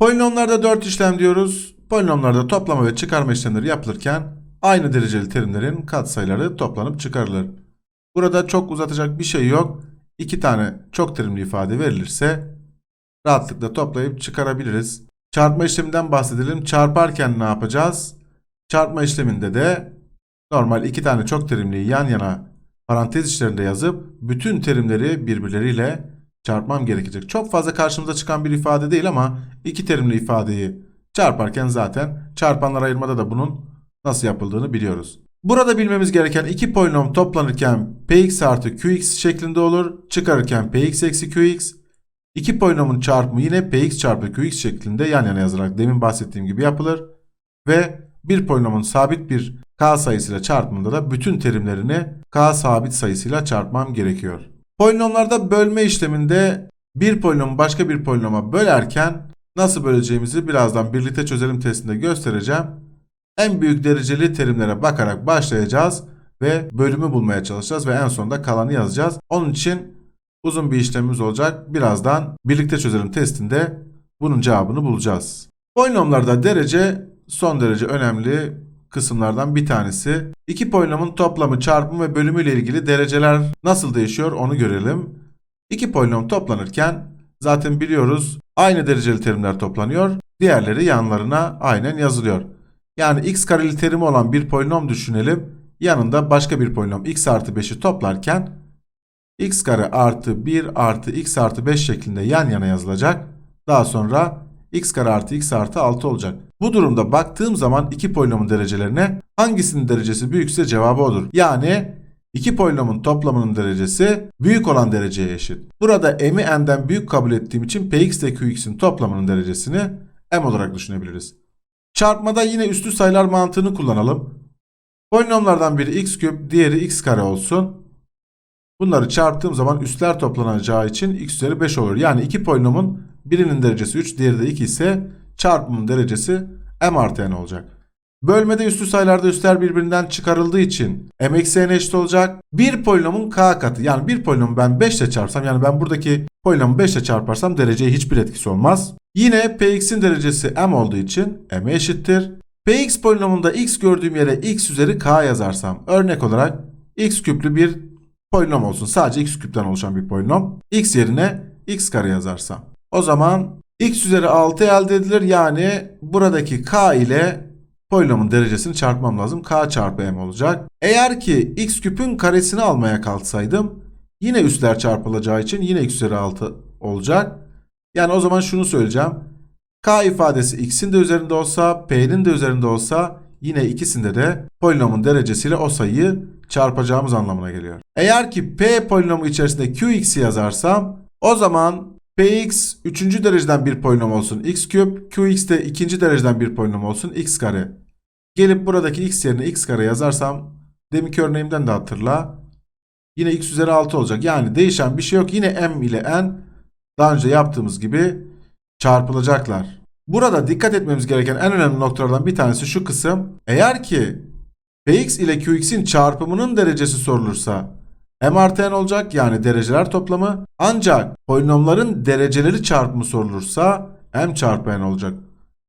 Polinomlarda 4 işlem diyoruz. Polinomlarda toplama ve çıkarma işlemleri yapılırken aynı dereceli terimlerin katsayıları toplanıp çıkarılır. Burada çok uzatacak bir şey yok. İki tane çok terimli ifade verilirse rahatlıkla toplayıp çıkarabiliriz. Çarpma işleminden bahsedelim. Çarparken ne yapacağız? Çarpma işleminde de normal iki tane çok terimliyi yan yana parantez içlerinde yazıp bütün terimleri birbirleriyle çarpmam gerekecek. Çok fazla karşımıza çıkan bir ifade değil ama iki terimli ifadeyi çarparken zaten çarpanlar ayırmada da bunun nasıl yapıldığını biliyoruz. Burada bilmemiz gereken iki polinom toplanırken px artı qx şeklinde olur. Çıkarırken px eksi qx. İki polinomun çarpımı yine px çarpı qx şeklinde yan yana yazılarak demin bahsettiğim gibi yapılır. Ve bir polinomun sabit bir k sayısıyla çarpımında da bütün terimlerini k sabit sayısıyla çarpmam gerekiyor. Polinomlarda bölme işleminde bir polinomu başka bir polinoma bölerken nasıl böleceğimizi birazdan birlikte çözelim testinde göstereceğim. En büyük dereceli terimlere bakarak başlayacağız ve bölümü bulmaya çalışacağız ve en sonunda kalanı yazacağız. Onun için uzun bir işlemimiz olacak. Birazdan birlikte çözelim testinde bunun cevabını bulacağız. Polinomlarda derece son derece önemli kısımlardan bir tanesi. İki polinomun toplamı, çarpımı ve bölümü ile ilgili dereceler nasıl değişiyor onu görelim. İki polinom toplanırken zaten biliyoruz aynı dereceli terimler toplanıyor. Diğerleri yanlarına aynen yazılıyor. Yani x kareli terimi olan bir polinom düşünelim. Yanında başka bir polinom x artı 5'i toplarken x kare artı 1 artı x artı 5 şeklinde yan yana yazılacak. Daha sonra x kare artı x artı 6 olacak. Bu durumda baktığım zaman iki polinomun derecelerine hangisinin derecesi büyükse cevabı odur. Yani iki polinomun toplamının derecesi büyük olan dereceye eşit. Burada m'i n'den büyük kabul ettiğim için px ile qx'in toplamının derecesini m olarak düşünebiliriz. Çarpmada yine üstü sayılar mantığını kullanalım. Polinomlardan biri x küp, diğeri x kare olsun. Bunları çarptığım zaman üstler toplanacağı için x üzeri 5 olur. Yani iki polinomun birinin derecesi 3, diğeri de 2 ise çarpımın derecesi m artı n olacak. Bölmede üstü sayılarda üstler birbirinden çıkarıldığı için m eksi n eşit olacak. Bir polinomun k katı yani bir polinomu ben 5 ile çarpsam yani ben buradaki polinomu 5 ile çarparsam dereceye hiçbir etkisi olmaz. Yine px'in derecesi m olduğu için m eşittir. px polinomunda x gördüğüm yere x üzeri k yazarsam örnek olarak x küplü bir polinom olsun. Sadece x küpten oluşan bir polinom. x yerine x kare yazarsam. O zaman x üzeri 6 elde edilir. Yani buradaki k ile polinomun derecesini çarpmam lazım. k çarpı m olacak. Eğer ki x küpün karesini almaya kalksaydım yine üstler çarpılacağı için yine x üzeri 6 olacak. Yani o zaman şunu söyleyeceğim. k ifadesi x'in de üzerinde olsa p'nin de üzerinde olsa yine ikisinde de polinomun derecesiyle o sayıyı çarpacağımız anlamına geliyor. Eğer ki p polinomu içerisinde qx'i yazarsam o zaman px 3. dereceden bir polinom olsun x küp, qx de 2. dereceden bir polinom olsun x kare. Gelip buradaki x yerine x kare yazarsam deminki örneğimden de hatırla. Yine x üzeri 6 olacak. Yani değişen bir şey yok. Yine m ile n daha önce yaptığımız gibi çarpılacaklar. Burada dikkat etmemiz gereken en önemli noktalardan bir tanesi şu kısım. Eğer ki px ile qx'in çarpımının derecesi sorulursa m artı olacak yani dereceler toplamı. Ancak polinomların dereceleri çarpımı sorulursa m çarpı n olacak.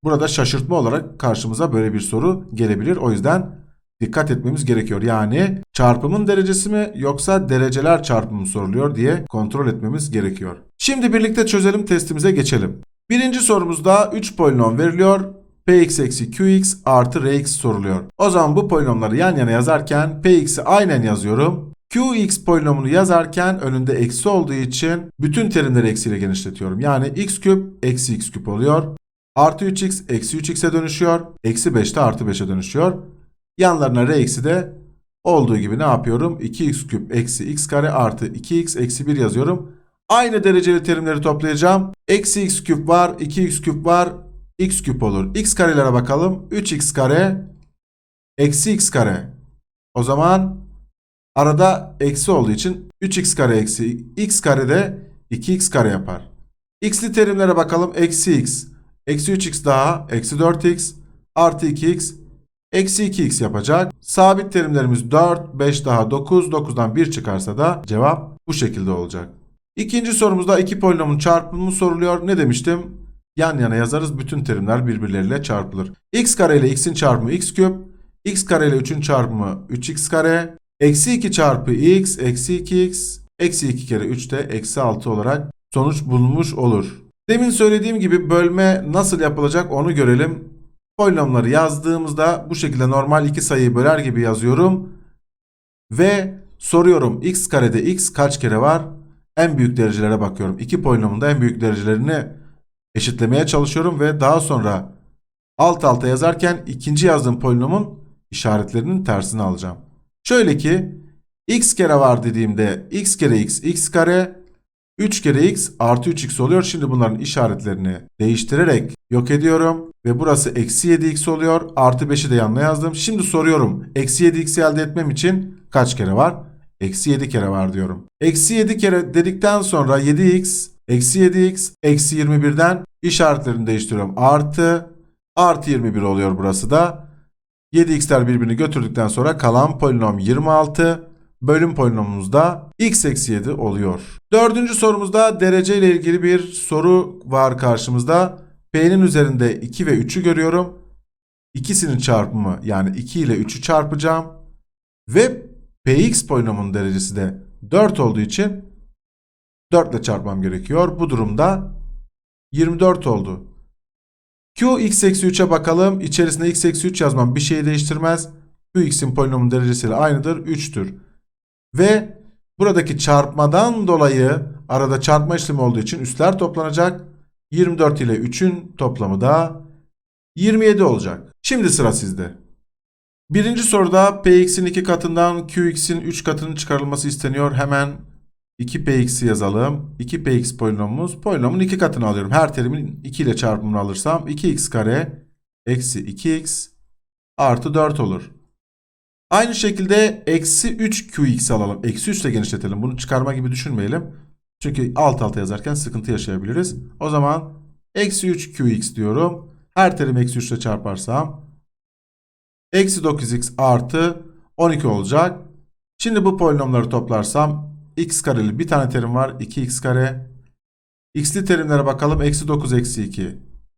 Burada şaşırtma olarak karşımıza böyle bir soru gelebilir. O yüzden dikkat etmemiz gerekiyor. Yani çarpımın derecesi mi yoksa dereceler çarpımı soruluyor diye kontrol etmemiz gerekiyor. Şimdi birlikte çözelim testimize geçelim. Birinci sorumuzda 3 polinom veriliyor. Px eksi qx artı rx soruluyor. O zaman bu polinomları yan yana yazarken px'i aynen yazıyorum. Qx polinomunu yazarken önünde eksi olduğu için bütün terimleri eksiyle genişletiyorum. Yani x küp eksi x küp oluyor. Artı 3x eksi 3x'e dönüşüyor. Eksi 5 de artı 5'e dönüşüyor. Yanlarına r eksi de olduğu gibi ne yapıyorum? 2x küp eksi x kare artı 2x eksi 1 yazıyorum. Aynı dereceli terimleri toplayacağım. Eksi x küp var, 2x küp var, x küp olur. x karelere bakalım. 3x kare eksi x kare. O zaman arada eksi olduğu için 3x kare eksi x kare de 2x kare yapar. x'li terimlere bakalım. Eksi x, eksi 3x daha, eksi 4x, artı 2x, eksi 2x yapacak. Sabit terimlerimiz 4, 5 daha 9, 9'dan 1 çıkarsa da cevap bu şekilde olacak. İkinci sorumuzda iki polinomun çarpımı soruluyor. Ne demiştim? yan yana yazarız. Bütün terimler birbirleriyle çarpılır. x kare ile x'in çarpımı x küp. x kare ile 3'ün çarpımı 3x kare. Eksi 2 çarpı x eksi 2x. Eksi 2 kere 3 de eksi 6 olarak sonuç bulunmuş olur. Demin söylediğim gibi bölme nasıl yapılacak onu görelim. Polinomları yazdığımızda bu şekilde normal iki sayıyı böler gibi yazıyorum. Ve soruyorum x karede x kaç kere var? En büyük derecelere bakıyorum. İki polinomun da en büyük derecelerini eşitlemeye çalışıyorum ve daha sonra alt alta yazarken ikinci yazdığım polinomun işaretlerinin tersini alacağım. Şöyle ki x kere var dediğimde x kere x x kare 3 kere x artı 3x oluyor. Şimdi bunların işaretlerini değiştirerek yok ediyorum. Ve burası eksi 7x oluyor. Artı 5'i de yanına yazdım. Şimdi soruyorum. Eksi 7x'i elde etmem için kaç kere var? Eksi 7 kere var diyorum. Eksi 7 kere dedikten sonra 7x, eksi 7x, eksi 21'den işaretlerini değiştiriyorum. Artı, artı 21 oluyor burası da. 7x'ler birbirini götürdükten sonra kalan polinom 26. Bölüm polinomumuz da x eksi 7 oluyor. Dördüncü sorumuzda derece ile ilgili bir soru var karşımızda. P'nin üzerinde 2 ve 3'ü görüyorum. İkisinin çarpımı yani 2 ile 3'ü çarpacağım. Ve Px polinomunun derecesi de 4 olduğu için 4 ile çarpmam gerekiyor. Bu durumda 24 oldu. Q x eksi 3'e bakalım. İçerisinde x eksi 3 yazmam bir şeyi değiştirmez. Q x'in polinomun derecesiyle aynıdır. 3'tür. Ve buradaki çarpmadan dolayı arada çarpma işlemi olduğu için üstler toplanacak. 24 ile 3'ün toplamı da 27 olacak. Şimdi sıra sizde. Birinci soruda px'in 2 katından qx'in 3 katının çıkarılması isteniyor. Hemen 2px'i yazalım. 2px polinomumuz. Polinomun 2 katını alıyorum. Her terimin 2 ile çarpımını alırsam 2x kare eksi 2x artı 4 olur. Aynı şekilde eksi 3 qx alalım. Eksi 3 ile genişletelim. Bunu çıkarma gibi düşünmeyelim. Çünkü alt alta yazarken sıkıntı yaşayabiliriz. O zaman eksi 3 qx diyorum. Her terim eksi 3 ile çarparsam eksi 9x artı 12 olacak. Şimdi bu polinomları toplarsam x kareli bir tane terim var. 2x kare. x'li terimlere bakalım. Eksi 9 eksi 2.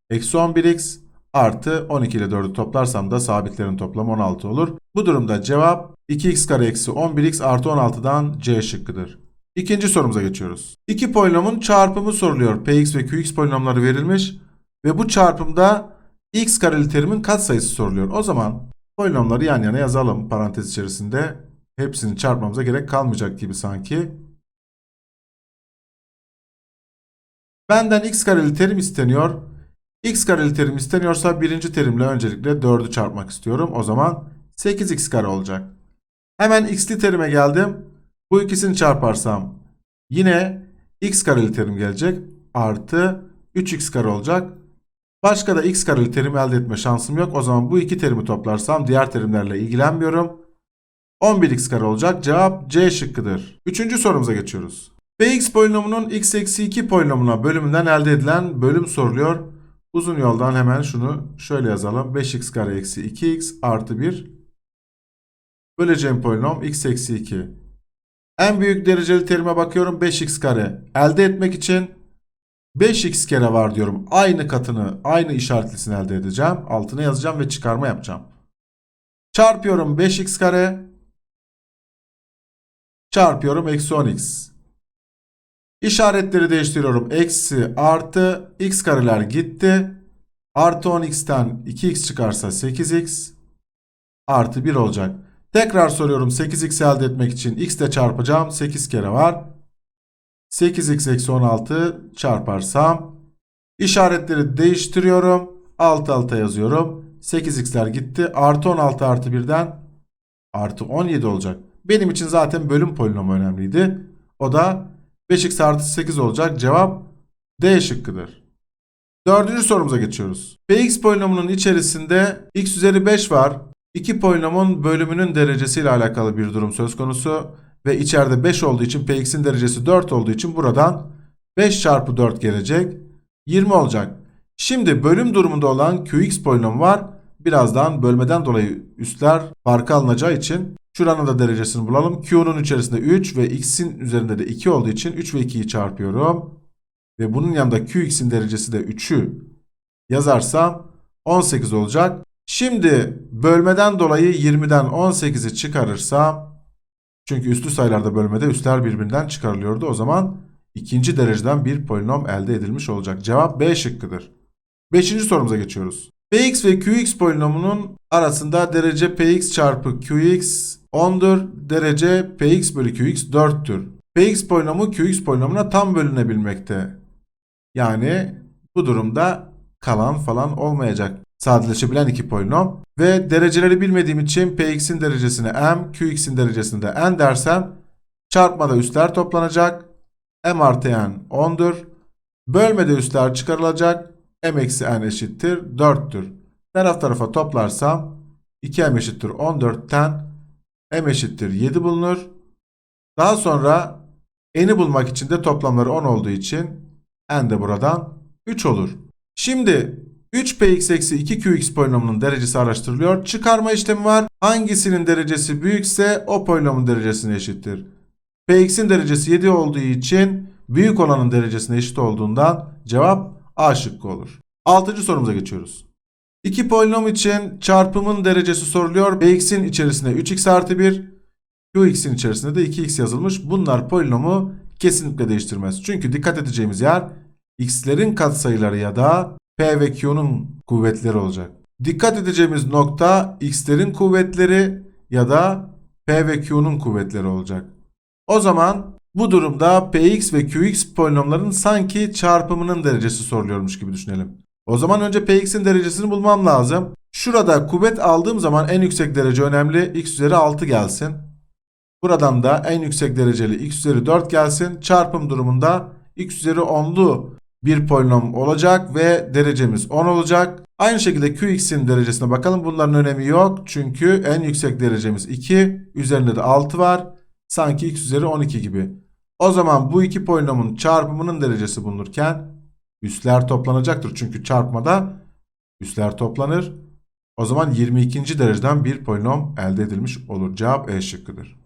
Eksi 11x artı 12 ile 4'ü toplarsam da sabitlerin toplamı 16 olur. Bu durumda cevap 2x kare eksi 11x artı 16'dan C şıkkıdır. İkinci sorumuza geçiyoruz. İki polinomun çarpımı soruluyor. Px ve qx polinomları verilmiş ve bu çarpımda x kareli terimin katsayısı soruluyor. O zaman polinomları yan yana yazalım parantez içerisinde. Hepsini çarpmamıza gerek kalmayacak gibi sanki. Benden x kareli terim isteniyor. x kareli terim isteniyorsa birinci terimle öncelikle 4'ü çarpmak istiyorum. O zaman 8x kare olacak. Hemen x'li terime geldim. Bu ikisini çarparsam yine x kareli terim gelecek. Artı 3x kare olacak. Başka da x kareli terim elde etme şansım yok. O zaman bu iki terimi toplarsam diğer terimlerle ilgilenmiyorum. 11x kare olacak. Cevap C şıkkıdır. Üçüncü sorumuza geçiyoruz. Px polinomunun x eksi 2 polinomuna bölümünden elde edilen bölüm soruluyor. Uzun yoldan hemen şunu şöyle yazalım. 5x kare eksi 2x artı 1 böleceğim polinom x eksi 2. En büyük dereceli terime bakıyorum 5x kare. Elde etmek için 5x kere var diyorum. Aynı katını, aynı işaretlisini elde edeceğim. Altına yazacağım ve çıkarma yapacağım. Çarpıyorum 5x kare. Çarpıyorum eksi 10x. İşaretleri değiştiriyorum. Eksi artı x kareler gitti. Artı 10x'ten 2x çıkarsa 8x artı 1 olacak. Tekrar soruyorum 8x elde etmek için x ile çarpacağım. 8 kere var. 8x eksi 16 çarparsam işaretleri değiştiriyorum. Alt alta yazıyorum. 8x'ler gitti. Artı 16 artı 1'den artı 17 olacak. Benim için zaten bölüm polinomu önemliydi. O da 5x artı 8 olacak. Cevap D şıkkıdır. Dördüncü sorumuza geçiyoruz. Px polinomunun içerisinde x üzeri 5 var. İki polinomun bölümünün derecesiyle alakalı bir durum söz konusu. Ve içeride 5 olduğu için px'in derecesi 4 olduğu için buradan 5 çarpı 4 gelecek. 20 olacak. Şimdi bölüm durumunda olan qx polinomu var. Birazdan bölmeden dolayı üstler farkı alınacağı için şuranın da derecesini bulalım. Q'nun içerisinde 3 ve x'in üzerinde de 2 olduğu için 3 ve 2'yi çarpıyorum. Ve bunun yanında qx'in derecesi de 3'ü yazarsam 18 olacak. Şimdi bölmeden dolayı 20'den 18'i çıkarırsam çünkü üslü sayılarda bölmede üstler birbirinden çıkarılıyordu. O zaman ikinci dereceden bir polinom elde edilmiş olacak. Cevap B şıkkıdır. Beşinci sorumuza geçiyoruz. Px ve Qx polinomunun arasında derece Px çarpı Qx 10'dur. Derece Px bölü Qx 4'tür. Px polinomu Qx polinomuna tam bölünebilmekte. Yani bu durumda kalan falan olmayacak. Sadeleşebilen iki polinom. Ve dereceleri bilmediğim için Px'in derecesine m, Qx'in derecesine de n dersem çarpmada üstler toplanacak. m artı n 10'dur. Bölmede üstler çıkarılacak. m eksi n eşittir 4'tür. Taraf tarafa toplarsam 2m eşittir 14'ten m eşittir 7 bulunur. Daha sonra n'i bulmak için de toplamları 10 olduğu için n de buradan 3 olur. Şimdi 3px eksi 2qx polinomunun derecesi araştırılıyor. Çıkarma işlemi var. Hangisinin derecesi büyükse o polinomun derecesine eşittir. px'in derecesi 7 olduğu için büyük olanın derecesine eşit olduğundan cevap A şıkkı olur. Altıncı sorumuza geçiyoruz. İki polinom için çarpımın derecesi soruluyor. px'in içerisine 3x artı 1, qx'in içerisinde de 2x yazılmış. Bunlar polinomu kesinlikle değiştirmez. Çünkü dikkat edeceğimiz yer x'lerin katsayıları ya da p ve q'nun kuvvetleri olacak. Dikkat edeceğimiz nokta x'lerin kuvvetleri ya da p ve q'nun kuvvetleri olacak. O zaman bu durumda px ve qx polinomların sanki çarpımının derecesi soruluyormuş gibi düşünelim. O zaman önce px'in derecesini bulmam lazım. Şurada kuvvet aldığım zaman en yüksek derece önemli. x üzeri 6 gelsin. Buradan da en yüksek dereceli x üzeri 4 gelsin. Çarpım durumunda x üzeri 10'lu bir polinom olacak ve derecemiz 10 olacak. Aynı şekilde qx'in derecesine bakalım. Bunların önemi yok. Çünkü en yüksek derecemiz 2. Üzerinde de 6 var. Sanki x üzeri 12 gibi. O zaman bu iki polinomun çarpımının derecesi bulunurken üsler toplanacaktır. Çünkü çarpmada üsler toplanır. O zaman 22. dereceden bir polinom elde edilmiş olur. Cevap E şıkkıdır.